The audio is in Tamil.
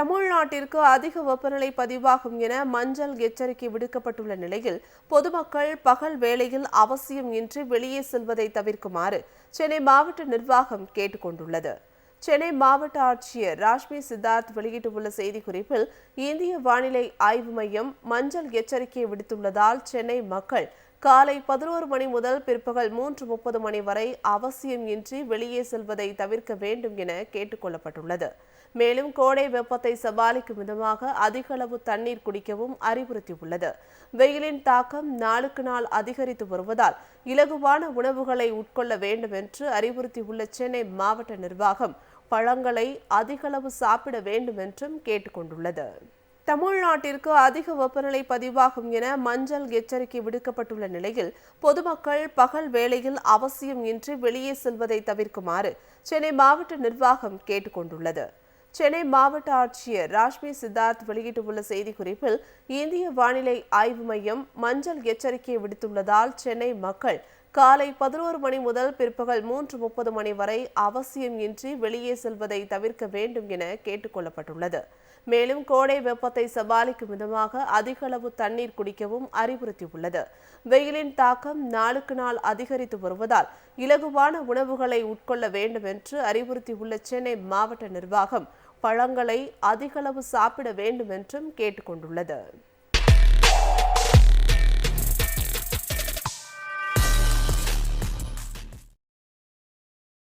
தமிழ்நாட்டிற்கு அதிக வெப்பநிலை பதிவாகும் என மஞ்சள் எச்சரிக்கை விடுக்கப்பட்டுள்ள நிலையில் பொதுமக்கள் பகல் வேளையில் அவசியம் இன்றி வெளியே செல்வதை தவிர்க்குமாறு சென்னை மாவட்ட நிர்வாகம் கேட்டுக்கொண்டுள்ளது. சென்னை மாவட்ட ஆட்சியர் ராஷ்மி சித்தார்த் வெளியிட்டுள்ள செய்திக்குறிப்பில் இந்திய வானிலை ஆய்வு மையம் மஞ்சள் எச்சரிக்கையை விடுத்துள்ளதால் சென்னை மக்கள் காலை பதினோரு மணி முதல் பிற்பகல் மூன்று முப்பது மணி வரை அவசியம் இன்றி வெளியே செல்வதை தவிர்க்க வேண்டும் என கேட்டுக்கொள்ளப்பட்டுள்ளது மேலும் கோடை வெப்பத்தை சமாளிக்கும் விதமாக அதிக அளவு தண்ணீர் குடிக்கவும் அறிவுறுத்தியுள்ளது. வெயிலின் தாக்கம் நாளுக்கு நாள் அதிகரித்து வருவதால் இலகுவான உணவுகளை உட்கொள்ள வேண்டும் என்று அறிவுறுத்தியுள்ள சென்னை மாவட்ட நிர்வாகம் பழங்களை அதிகளவு சாப்பிட வேண்டும் என்றும் கேட்டுக்கொண்டுள்ளது தமிழ்நாட்டிற்கு அதிக வெப்பநிலை பதிவாகும் என மஞ்சள் எச்சரிக்கை விடுக்கப்பட்டுள்ள நிலையில் பொதுமக்கள் பகல் வேளையில் அவசியம் இன்றி வெளியே செல்வதை தவிர்க்குமாறு சென்னை மாவட்ட நிர்வாகம் கேட்டுக்கொண்டுள்ளது. சென்னை மாவட்ட ஆட்சியர் ராஷ்மி சித்தார்த் வெளியிட்டுள்ள செய்திக்குறிப்பில் இந்திய வானிலை ஆய்வு மையம் மஞ்சள் எச்சரிக்கை விடுத்துள்ளதால் சென்னை மக்கள் காலை பதினோரு மணி முதல் பிற்பகல் மூன்று முப்பது மணி வரை அவசியம் இன்றி வெளியே செல்வதை தவிர்க்க வேண்டும் என கேட்டுக்கொள்ளப்பட்டுள்ளது மேலும் கோடை வெப்பத்தை சமாளிக்கும் விதமாக அதிக அளவு தண்ணீர் குடிக்கவும் அறிவுறுத்தியுள்ளது. வெயிலின் தாக்கம் நாளுக்கு நாள் அதிகரித்து வருவதால் இலகுவான உணவுகளை உட்கொள்ள வேண்டும் என்று அறிவுறுத்தியுள்ள சென்னை மாவட்ட நிர்வாகம் பழங்களை அதிகளவு சாப்பிட வேண்டும் என்றும் கேட்டுக்கொண்டுள்ளது